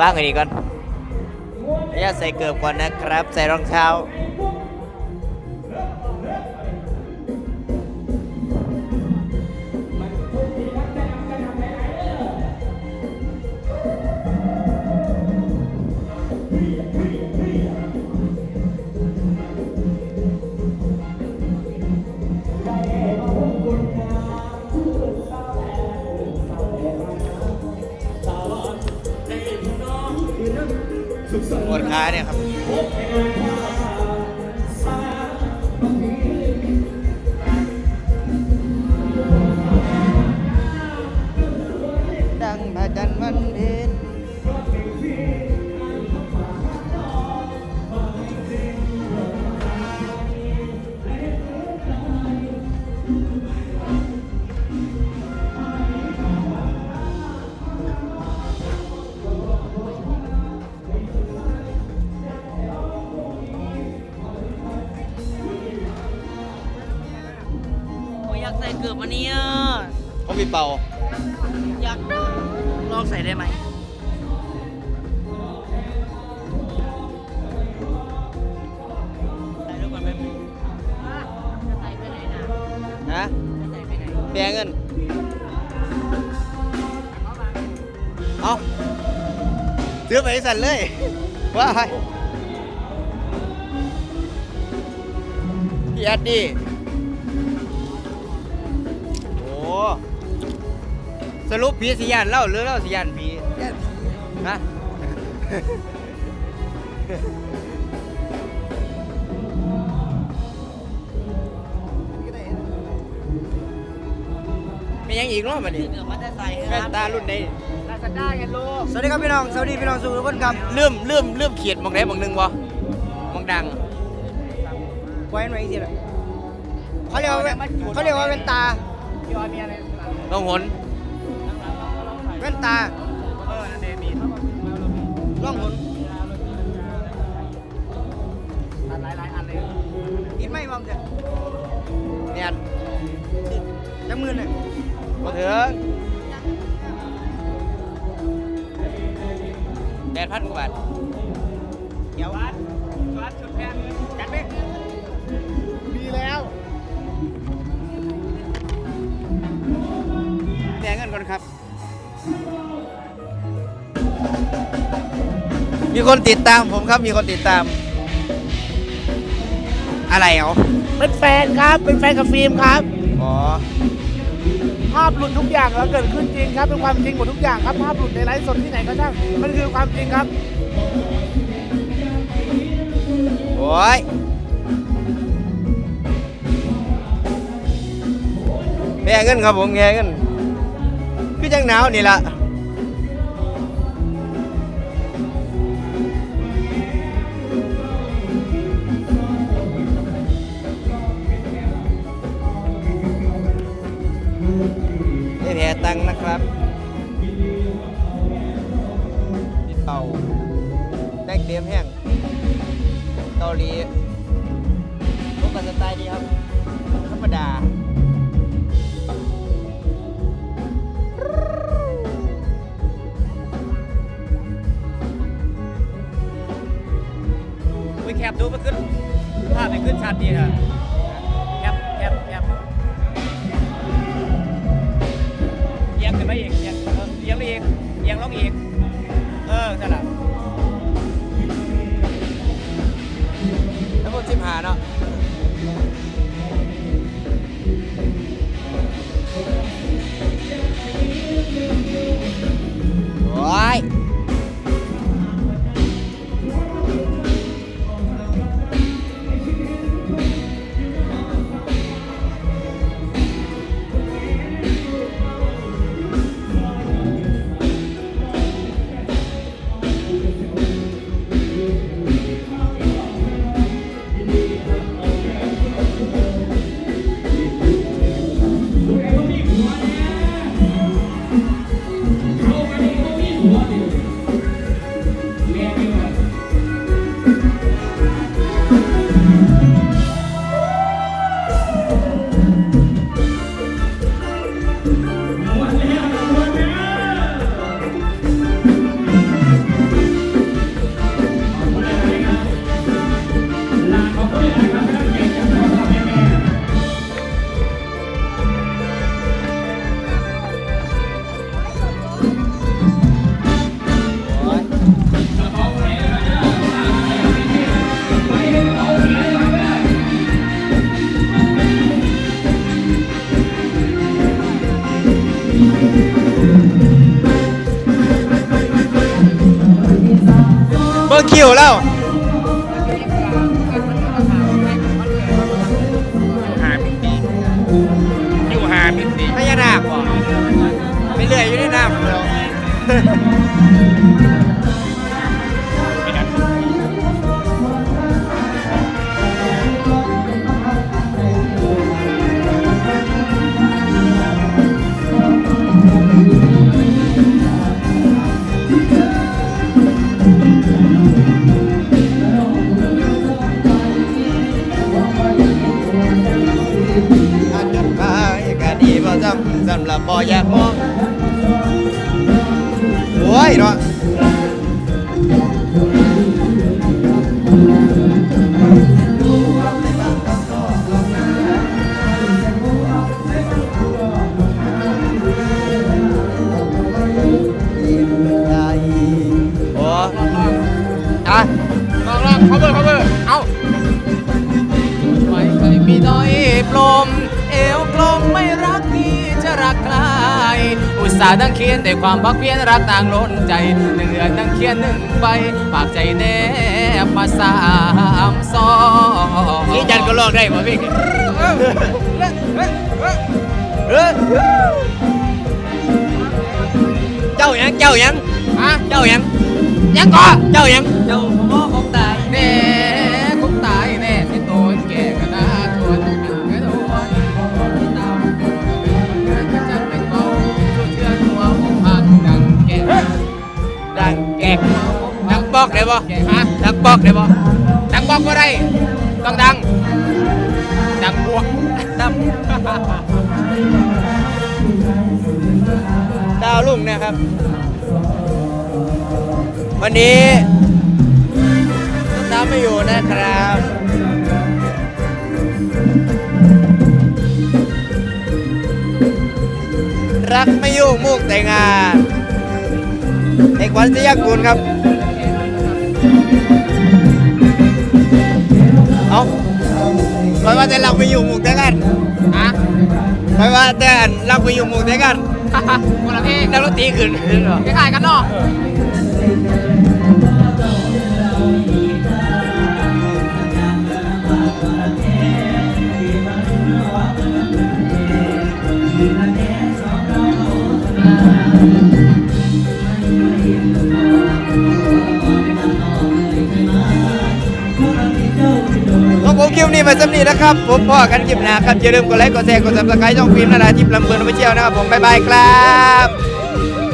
ว่างอันนี้ก่อนขออนุญาตใส่เกือบก่อนนะครับ ใส่รองเท้า ปวดขาเนี่ยครับากใส่เกือบมาเนี่ยเขามีเป่า อยากได้ลองใส่ได้ไหมใส่ดูก่อนไหมจะใส่ไปไหนนะฮะจะใส่ไปไหนแปลเงิน เอาซื้อไปสั่นเลย ว่าไปพี่แอดดี้ สรุปผีสิยานเล่าหรือเล่าสิยานผีฮะมียังอีกเนาะบัดนี้เกือบมาจะใส่คแว่รันบตารุ่นใดลาซาด้าเฮลโลสวัสดีครับพี่น้อง สวัสดีพี่น้องสู่ทุกคนครับเริ่มเริ่มเริ่มเขียดหมองไหนหมองหนึงบ่หมองดังไว้ไว้สิล่ะเขาเรียกว่าแว่นเขาเรียกว่าแว่นตา พี่ออยมีอะไรบ้างต้องหน แว่นตาเออเดมีทั้งหมดล่องหนหลายหลายอันเลยติดไม่มอมจ้ะเนี่ยจับมือหน่อยมาถึงแปดพันกว่าบาทเดี๋ยววัดวั มีคนติดตามผมครับ มีคนติดตาม อะไรเอาเป็นแฟนครับ เป็นแฟนกับฟิล์มครับ อ๋อ ภาพหลุดทุกอย่างแล้วเกิดขึ้นจริงครับ เป็นความจริงหมดทุกอย่างครับ ภาพหลุดในไลฟ์สดที่ไหนก็ช่าง มันคือความจริงครับ โอ้ยแง่เงินครับผมแง่เงิน คือจังหนาวนี่ล่ะ ตังค์นะครับพี่เป่าแดงเตรียมแห้งเกาหลี งลงอีก เออนั่นแหละแล้วพวกชิมหาเนาะ Valeu. คิวแล้วหามิติอยู่หามิติพญานาคบ่ไปเรื่อยอยู่ในน้ำแล้ว ดีบ่จำสำหรับบ่อยากมองโอ้ยเนาะเอาไม่เคยมีน้อยปลมเอวกล อุตส่าห์นั่งเขียนแต่ความพักเพียรรักนางล้นใจหนึ่งเดือนนั่งเขียนหนึ่งใบปากใจแนบมาสามซองนี่จันก็ลอกได้ป่ะพี่เออเจ้าหยังเจ้าหยังฮะเจ้าหยังยังก่อเจ้าหยังเจ้าพ่อ ดังบอกได้ป่ะฮะดังบอกได้ป่ะดังบอกก็ได้ต้องดัง ดังบวกดังดาวลุ่งนะครับ วันนี้ต้นน้ำไม่อยู่นะครับรักไม่ยุ่งมุกแต่งงาน เอกวันสยากุลครับ เอาคอยว่าแต่รักไม่ยุ่งมุกแต่งงานฮะคอยว่าแต่อันรักไม่ยุ่งมุกแต่งงานคนละเพลงนักดนตรีขึ้นเหรอคล้ายๆกันเนาะ ลิปนี้มาสำนีนะครับ ผมพ่อกันคลิปหน้าครับอย่าลืมกดไลค์กดแชร์กดซับสไครต์ช่องฟิล์มนาราทิพย์ลำเพลินไปเที่ยวนะครับผมบ๊ายบายครับ